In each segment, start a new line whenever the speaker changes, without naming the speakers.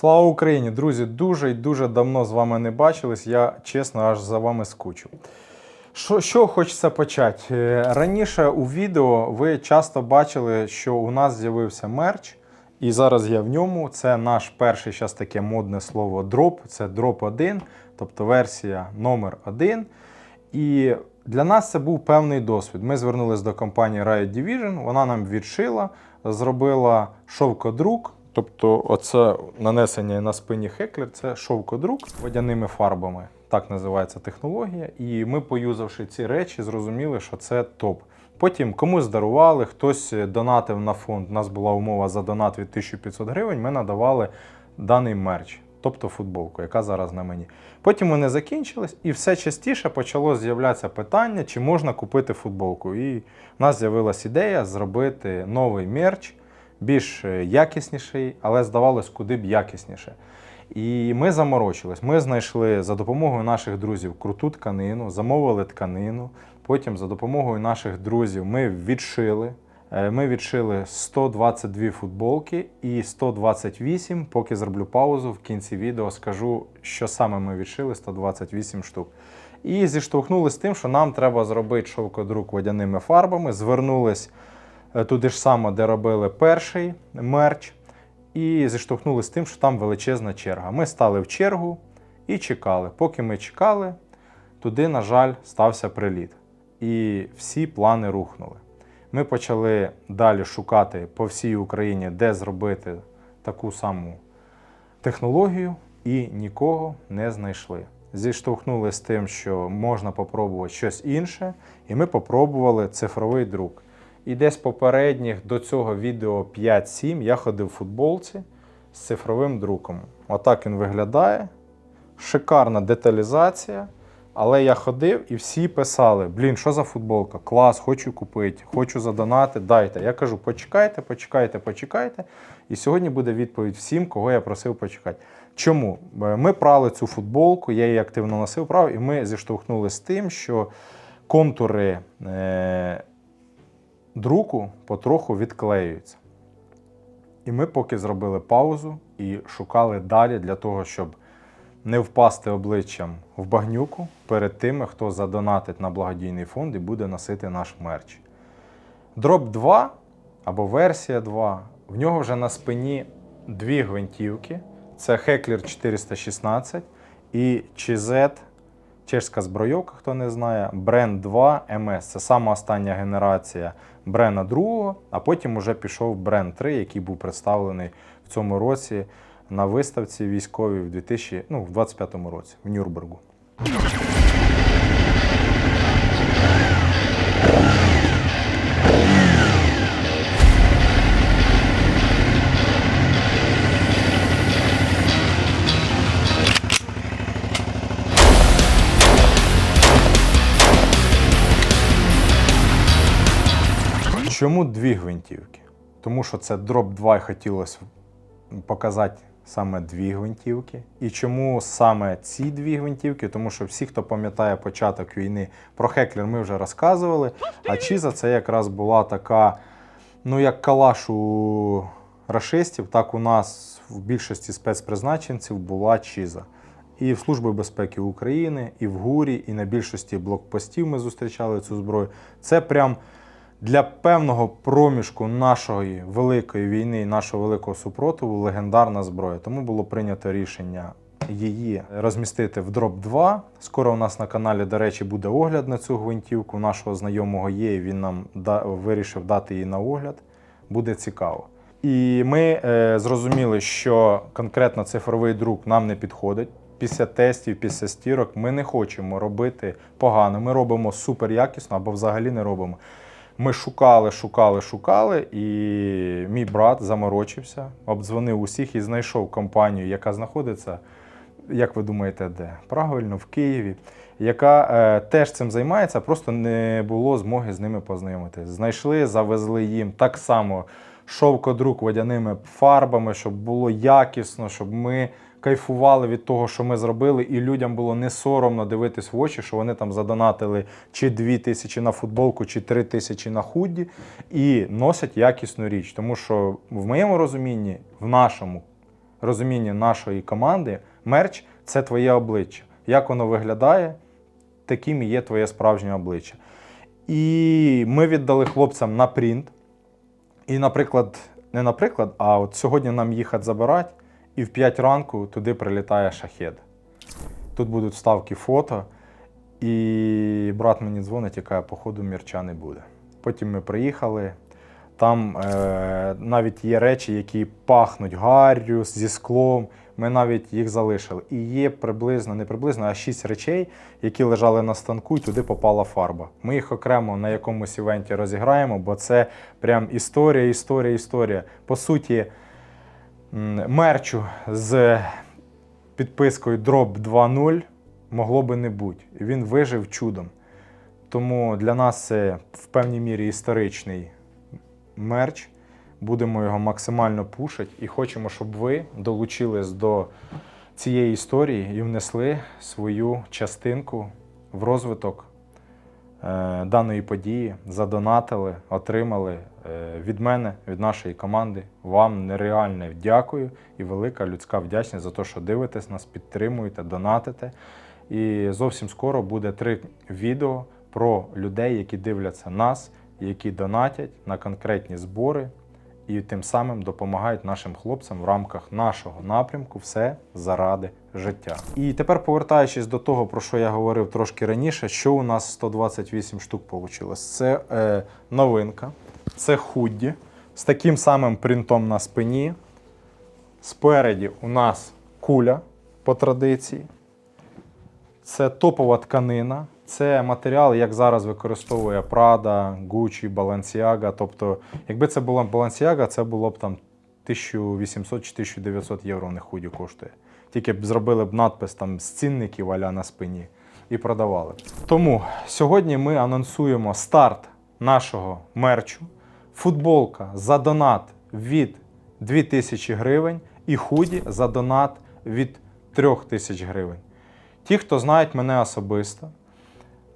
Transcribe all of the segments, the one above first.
Слава Україні! Друзі, дуже і дуже давно з вами не бачились. Я чесно аж за вами скучив. Що, що хочеться почати? Е, Раніше у відео ви часто бачили, що у нас з'явився мерч, і зараз я в ньому. Це наш перший зараз таке модне слово дроп. Це дроп 1, тобто версія номер 1. І для нас це був певний досвід. Ми звернулись до компанії Riot Division, вона нам відшила, зробила шовкодрук. Тобто, оце нанесення на спині хеклер це шовкодрук з водяними фарбами. Так називається технологія. І ми, поюзавши ці речі, зрозуміли, що це топ. Потім комусь дарували, хтось донатив на фонд. У нас була умова за донат від 1500 гривень. Ми надавали даний мерч, тобто футболку, яка зараз на мені. Потім вони закінчились, і все частіше почало з'являтися питання, чи можна купити футболку. І в нас з'явилась ідея зробити новий мерч, більш е, якісніший, але здавалось, куди б якісніше. І ми заморочились. Ми знайшли за допомогою наших друзів круту тканину, замовили тканину. Потім за допомогою наших друзів ми відшили. Е, Ми відшили 122 футболки і 128, поки зроблю паузу, в кінці відео скажу, що саме ми відшили 128 штук. І зіштовхнулися з тим, що нам треба зробити шовкодрук водяними фарбами. Звернулись туди ж само, де робили перший мерч. І зіштовхнулися з тим, що там величезна черга. Ми стали в чергу і чекали. Поки ми чекали, туди, на жаль, стався приліт. І всі плани рухнули. Ми почали далі шукати по всій Україні, де зробити таку саму технологію, і нікого не знайшли. Зіштовхнули з тим, що можна попробувати щось інше, і ми попробували цифровий друк. І десь попередніх до цього відео 5-7 я ходив в футболці з цифровим друком. Отак він виглядає. Шикарна деталізація. Але я ходив і всі писали: блін, що за футболка? Клас, хочу купити, хочу задонати, дайте. Я кажу, почекайте, почекайте, почекайте. І сьогодні буде відповідь всім, кого я просив почекати. Чому? Ми прали цю футболку, я її активно носив, прав, і ми зіштовхнулися з тим, що контури е- друку потроху відклеюються. І ми поки зробили паузу і шукали далі для того, щоб не впасти обличчям в багнюку перед тими, хто задонатить на благодійний фонд і буде носити наш мерч. Дроп 2 або версія 2, в нього вже на спині дві гвинтівки. Це Heckler 416 і CZ, чешська збройовка, хто не знає, Бренд 2 МС Це сама остання генерація Брена 2, а потім уже пішов Бренд 3, який був представлений в цьому році на виставці військовій в 2000, ну, в 25-му році в Нюрнбергу. Чому дві гвинтівки? Тому що це дроп 2 і хотілося показати саме дві гвинтівки. І чому саме ці дві гвинтівки? Тому що всі, хто пам'ятає початок війни, про Хеклер ми вже розказували. А Чіза це якраз була така, ну як калаш у рашистів, так у нас в більшості спецпризначенців була Чіза. І в Службі безпеки України, і в ГУРі, і на більшості блокпостів ми зустрічали цю зброю. Це прям для певного проміжку нашої великої війни, і нашого великого супротиву легендарна зброя. Тому було прийнято рішення її розмістити в дроп 2. Скоро у нас на каналі, до речі, буде огляд на цю гвинтівку. Нашого знайомого є, і він нам да- вирішив дати її на огляд. Буде цікаво. І ми е, зрозуміли, що конкретно цифровий друк нам не підходить. Після тестів, після стірок ми не хочемо робити погано. Ми робимо супер якісно або взагалі не робимо. Ми шукали, шукали, шукали, і мій брат заморочився, обдзвонив усіх і знайшов компанію, яка знаходиться, як ви думаєте, де? Правильно, в Києві, яка е, теж цим займається, просто не було змоги з ними познайомитися. Знайшли, завезли їм так само шовкодрук водяними фарбами, щоб було якісно, щоб ми кайфували від того, що ми зробили, і людям було не соромно дивитись в очі, що вони там задонатили чи 2 тисячі на футболку, чи 3 тисячі на худді, і носять якісну річ. Тому що в моєму розумінні, в нашому розумінні нашої команди, мерч це твоє обличчя. Як воно виглядає, таким і є твоє справжнє обличчя. І ми віддали хлопцям на принт. І, наприклад, не наприклад, а от сьогодні нам їхати забирати, і в 5 ранку туди прилітає шахет. Тут будуть вставки фото. І брат мені дзвонить каже, походу мірча не буде. Потім ми приїхали. Там е, навіть є речі, які пахнуть гаррю зі склом. Ми навіть їх залишили. І є приблизно, не приблизно, а шість речей, які лежали на станку, і туди попала фарба. Ми їх окремо на якомусь івенті розіграємо, бо це прям історія, історія, історія. По суті, мерчу з підпискою Drop 2.0 могло би не бути. Він вижив чудом. Тому для нас це в певній мірі історичний мерч. Будемо його максимально пушити і хочемо, щоб ви долучились до цієї історії і внесли свою частинку в розвиток даної події, задонатили, отримали е, від мене, від нашої команди. Вам нереальне дякую і велика людська вдячність за те, що дивитесь нас, підтримуєте, донатите. І зовсім скоро буде три відео про людей, які дивляться нас, які донатять на конкретні збори і тим самим допомагають нашим хлопцям в рамках нашого напрямку все заради життя. І тепер повертаючись до того, про що я говорив трошки раніше, що у нас 128 штук вийшло. Це е, новинка, це худді з таким самим принтом на спині. Спереді у нас куля по традиції. Це топова тканина. Це матеріал, як зараз використовує Prada, Gucci, Balenciaga. Тобто, якби це була Balenciaga, це було б там 1800 чи 1900 євро не худі коштує. Тільки б зробили б надпис там з цінників аля на спині і продавали. Тому сьогодні ми анонсуємо старт нашого мерчу. Футболка за донат від 2000 гривень і худі за донат від 3000 гривень. Ті, хто знають мене особисто,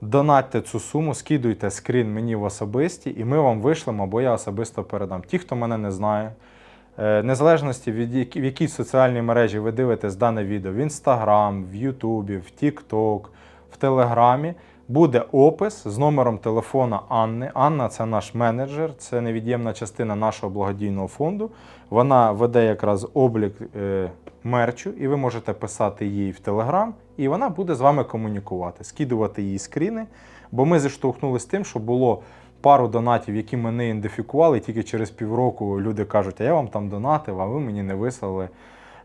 донатьте цю суму, скидуйте скрін мені в особисті, і ми вам вишлемо, або я особисто передам. Ті, хто мене не знає, е, незалежності від в якій соціальній мережі ви дивитесь дане відео, в Інстаграм, в Ютубі, в Тікток, в Телеграмі, буде опис з номером телефона Анни. Анна це наш менеджер, це невід'ємна частина нашого благодійного фонду. Вона веде якраз облік е, мерчу, і ви можете писати їй в Телеграм, і вона буде з вами комунікувати, скидувати їй скріни. Бо ми зіштовхнулися з тим, що було пару донатів, які ми не ідентифікували, і тільки через півроку люди кажуть, а я вам там донатив, а ви мені не вислали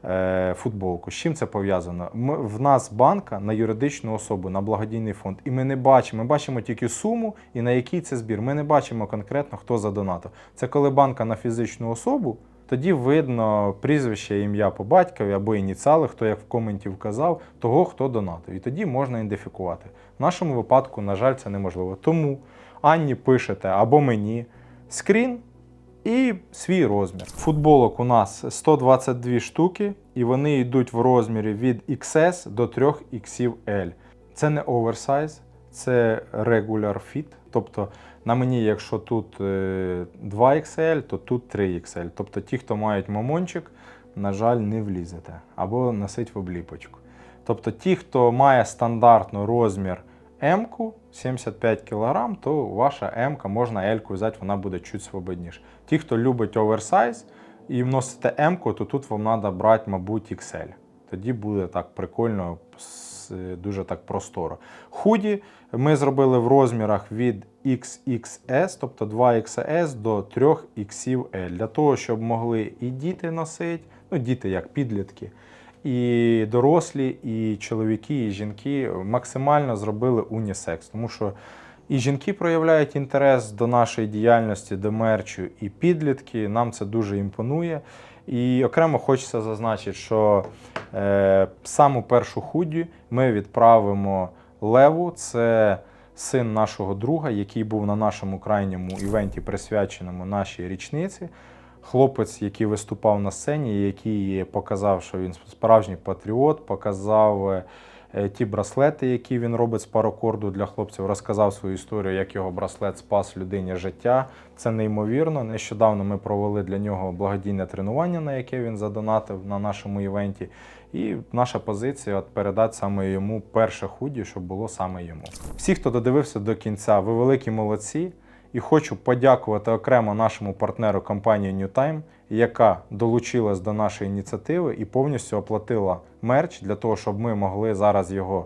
е, футболку. З чим це пов'язано? Ми, в нас банка на юридичну особу, на благодійний фонд, і ми не бачимо. Ми бачимо тільки суму і на який це збір. Ми не бачимо конкретно, хто задонатив. Це коли банка на фізичну особу. Тоді видно прізвище, ім'я по батькові або ініціали, хто як в коменті вказав, того, хто донатив. І тоді можна ідентифікувати. В нашому випадку, на жаль, це неможливо. Тому Анні пишете або мені скрін і свій розмір. Футболок у нас 122 штуки, і вони йдуть в розмірі від XS до 3XL. Це не оверсайз, це regular fit. Тобто на мені, якщо тут е, 2XL, то тут 3XL. Тобто ті, хто мають мамончик, на жаль, не влізете або носить в обліпочку. Тобто ті, хто має стандартно розмір М 75 кг, то ваша М можна L взяти, вона буде чуть свободніше. Ті, хто любить оверсайз і вносите М, то тут вам треба брати, мабуть, XL. Тоді буде так прикольно, с- дуже так просторо. Худі ми зробили в розмірах від XXS, тобто 2XS до 3XL, для того, щоб могли і діти носити, ну діти як підлітки, і дорослі, і чоловіки, і жінки максимально зробили унісекс, тому що і жінки проявляють інтерес до нашої діяльності, до мерчу, і підлітки. Нам це дуже імпонує. І окремо хочеться зазначити, що е, саму першу худі ми відправимо Леву. Це син нашого друга, який був на нашому крайньому івенті, присвяченому нашій річниці. Хлопець, який виступав на сцені, який показав, що він справжній патріот, показав, е, ті браслети, які він робить з паракорду для хлопців. Розказав свою історію, як його браслет спас людині життя. Це неймовірно. Нещодавно ми провели для нього благодійне тренування, на яке він задонатив на нашому івенті. І наша позиція от передати саме йому перше худі, щоб було саме йому. Всі, хто додивився до кінця, ви великі молодці. І хочу подякувати окремо нашому партнеру компанії NewTime, яка долучилась до нашої ініціативи і повністю оплатила мерч для того, щоб ми могли зараз його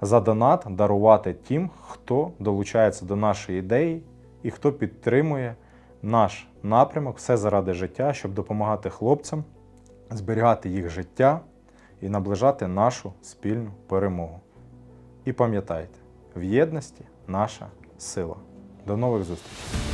за донат дарувати тим, хто долучається до нашої ідеї і хто підтримує наш напрямок все заради життя, щоб допомагати хлопцям зберігати їх життя і наближати нашу спільну перемогу. І пам'ятайте, в єдності наша сила. До нових зустрічей!